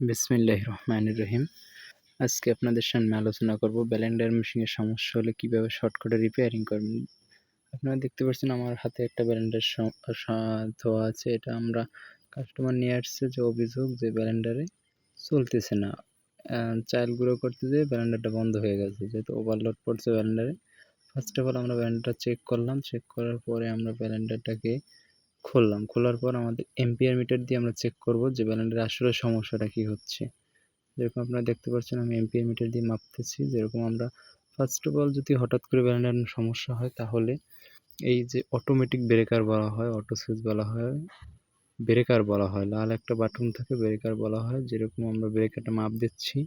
বিসমিল্লাহ রহমানির রহিম। আজকে আপনাদের সামনে আলোচনা করব ব্যালেন্ডার মেশিনের সমস্যা হলে কীভাবে শর্টকাটে রিপেয়ারিং করবেন। আপনারা দেখতে পাচ্ছেন আমার হাতে একটা ব্যালেন্ডার ধোয়া আছে। এটা আমরা কাস্টমার নিয়ে আসছে যে অভিযোগ যে ব্যালেন্ডারে চলতেছে না। চাইল গুঁড়ো করতে যেয়ে ব্যালেন্ডারটা বন্ধ হয়ে গেছে। যেহেতু ওভারলোড পড়ছে ব্যালেন্ডারে ফার্স্ট অফ অল আমরা ব্যালেন্ডারটা চেক করলাম। চেক করার পরে আমরা ব্যালেন্ডারটাকে খুললাম। খোলার পর আমাদের এম্পিয়ার মিটার দিয়ে আমরা চেক করব যে ব্যালেন্ডারের আসলে সমস্যাটা কি হচ্ছে। যেরকম আপনারা দেখতে পাচ্ছেন, আমি এম্পিয়ার মিটার দিয়ে মাপতেছি। যেরকম আমরা ফার্স্ট অফ অল যদি হঠাৎ করে ব্যালেন্ডারের সমস্যা হয়, তাহলে এই যে অটোমেটিক ব্রেকার বলা হয় অটো সুইচ বলা হয় ব্রেকার বলা হয়, লাল একটা বাটন থাকে ব্রেকার বলা হয়। যেরকম আমরা ব্রেকারটা মাপ দিচ্ছি,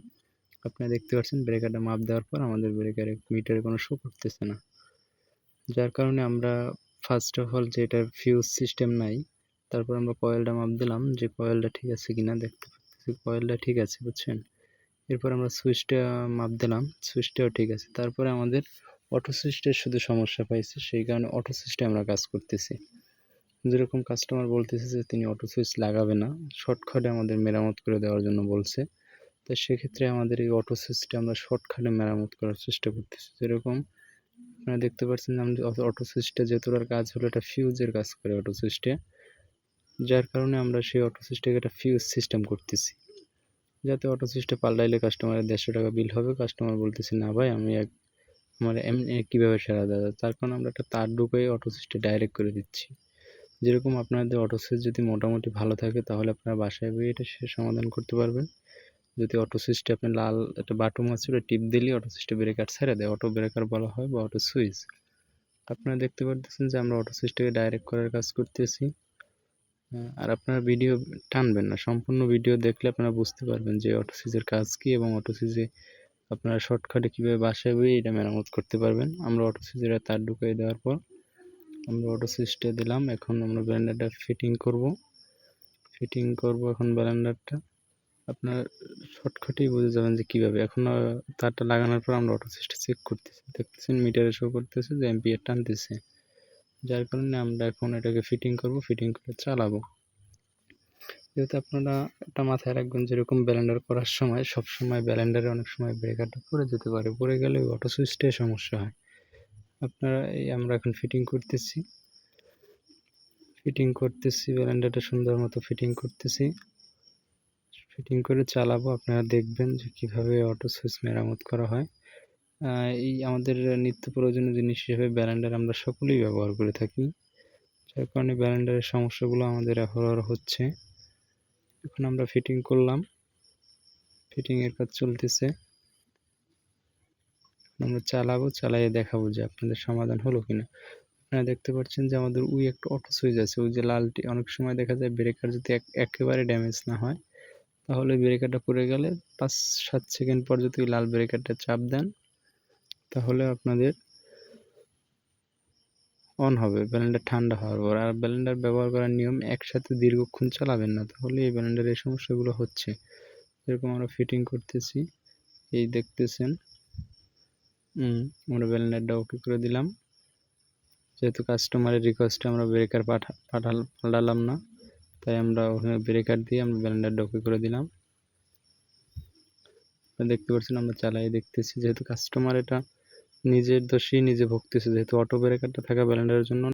আপনারা দেখতে পাচ্ছেন ব্রেকারটা মাপ দেওয়ার পর আমাদের ব্রেকারে মিটারে কোনো শো করতেছে না। যার কারণে আমরা ফার্স্ট অফ অল যে এটার ফিউজ সিস্টেম নাই, তারপর আমরা কয়েলটা মাপ দিলাম যে কয়েলটা ঠিক আছে কিনা দেখতে পাচ্ছি। কয়েলটা ঠিক আছে, বুঝছেন? এরপর আমরা সুইচটা মাপ দিলাম সুইচটাও ঠিক আছে। তারপরে আমাদের অটো সুইচটার শুধু সমস্যা পাইছে, সেই কারণে অটো সুইচটা আমরা কাজ করতেছি। যেরকম কাস্টমার বলতেছে যে তিনি অটো সুইচ লাগাবে না শর্টকাটে আমাদের মেরামত করে দেওয়ার জন্য বলছে। তো সেক্ষেত্রে আমাদের এই অটো সুইচটা আমরা শর্টকাটে মেরামত করার চেষ্টা করতেছি। যেরকম আপনারা দেখতে পাচ্ছেন আমাদের অটো সুইচটা যেহেতুটার কাজ হলো এটা ফিউজের কাজ করে অটো সুইচটা যার কারণে আমরা সেই অটো সুইচটাকে একটা ফিউজ সিস্টেম করতেছি। যাতে অটো সুইচটা পাল্টাইলে কাস্টমারের দেড়শো টাকা বিল হবে। কাস্টমার বলতেছে, না ভাই, আমি এক আমার এমনি কীভাবে সারা দেওয়া তার কারণে আমরা একটা তার ঢুকিয়ে অটো সুইচটা ডাইরেক্ট করে দিচ্ছি। যেরকম আপনাদের অটো সুইচ যদি মোটামুটি ভালো থাকে, তাহলে আপনারা বাসায় বই এটা সে সমাধান করতে পারবেন। যদি অটো সুইচটা আপনি লাল একটা বাটন আছে, ওটা টিপ দিলে অটো সুইচটা ব্রেকার ছেড়ে দেয়। অটো ব্রেকার বলা হয় বা অটো সুইচ আপনারা দেখতে পারতেছেন যে আমরা অটো সুইচটাকে ডাইরেক্ট করার কাজ করতেছি। আর আপনারা ভিডিও টানবেন না। সম্পূর্ণ ভিডিও দেখলে আপনারা বুঝতে পারবেন যে অটো সুইচের কাজ কী এবং অটো সুইচে আপনারা শর্টকাটে কীভাবে বাসায় বই এটা মেরামত করতে পারবেন। আমরা অটো সুইচের তার ঢুকিয়ে দেওয়ার পর আমরা অটো সুইচটা দিলাম। এখন আমরা ব্যালেন্ডারটা ফিটিং করব। ফিটিং করব এখন ব্যালেন্ডারটা আপনার শর্টকাটেই বুঝে যাবেন যে কীভাবে। এখন তারটা লাগানোর পর আমরা অটো সুইচটা চেক করতেছি। দেখতেছেন মিটারে শো করতেছে যে এম্পিয়ার টানতেছে যার কারণে আমরা এখন এটাকে ফিটিং করব ফিটিং করে চালাবো। যেহেতু আপনারা একটা মাথায় রাখবেন যেরকম ব্যালেন্ডার করার সময় সব সময় ব্যালেন্ডারে অনেক সময় ব্রেকারটা পড়ে যেতে পারে। পড়ে গেলে অটো সুইচটাই সমস্যা হয়। আপনারা এই আমরা এখন ফিটিং করতেছি। ফিটিং করতেছি ব্যালেন্ডারটা সুন্দর মতো ফিটিং করতেছি। ফিটিং করে চালাবো, আপনারা দেখবেন যে কীভাবে অটো সুইচ মেরামত করা হয়। এই আমাদের নিত্য প্রয়োজনীয় জিনিস হিসেবে ব্যালেন্ডার আমরা সকলেই ব্যবহার করে থাকি। যার কারণে ব্যালেন্ডারের সমস্যাগুলো আমাদের এখন হচ্ছে। এখন আমরা ফিটিং করলাম। ফিটিংয়ের কাজ চলতেছে। আমরা চালাবো, চালাইয়ে দেখাবো যে আপনাদের সমাধান হলো কিনা। আপনারা দেখতে পাচ্ছেন যে আমাদের উই একটা অটো সুইচ আছে, ওই যে লালটি, অনেক সময় দেখা যায় ব্রেকার যদি একেবারে ড্যামেজ না হয় তাহলে ব্রেকারটা পড়ে গেলে পাঁচ, সাত সেকেন্ড পর যদি লাল ব্রেকারটা চাপ দেন, তাহলে আপনাদের অন হবে, ব্যালেন্ডার ঠান্ডা হওয়ার পর। আর ব্যালেন্ডার ব্যবহার করার নিয়ম একসাথে দীর্ঘক্ষণ চালাবেন না, তাহলে এই ব্যালেন্ডার এই সমস্যাগুলো হচ্ছে। এরকম আমরা ফিটিং করতেছি, এই দেখতেছেন। আমরা ব্যালেন্ডারটা ওকে করে দিলাম। যেহেতু কাস্টমারের রিকোয়েস্টে আমরা ব্রেকার পাঠা, পাঠাল পাঠালাম না। তাই আমরা ওখানে ব্রেকার দিয়ে আমরা ব্যালেন্ডারটা ওকে করে দিলাম। দেখতে পাচ্ছেন আমরা চালাই দেখতেছি, যেহেতু কাস্টমার এটা নিজের দোষী নিজে ভুগতেছে, যেহেতু অটো ব্রেকারটা থাকা ব্যালেন্ডারের জন্য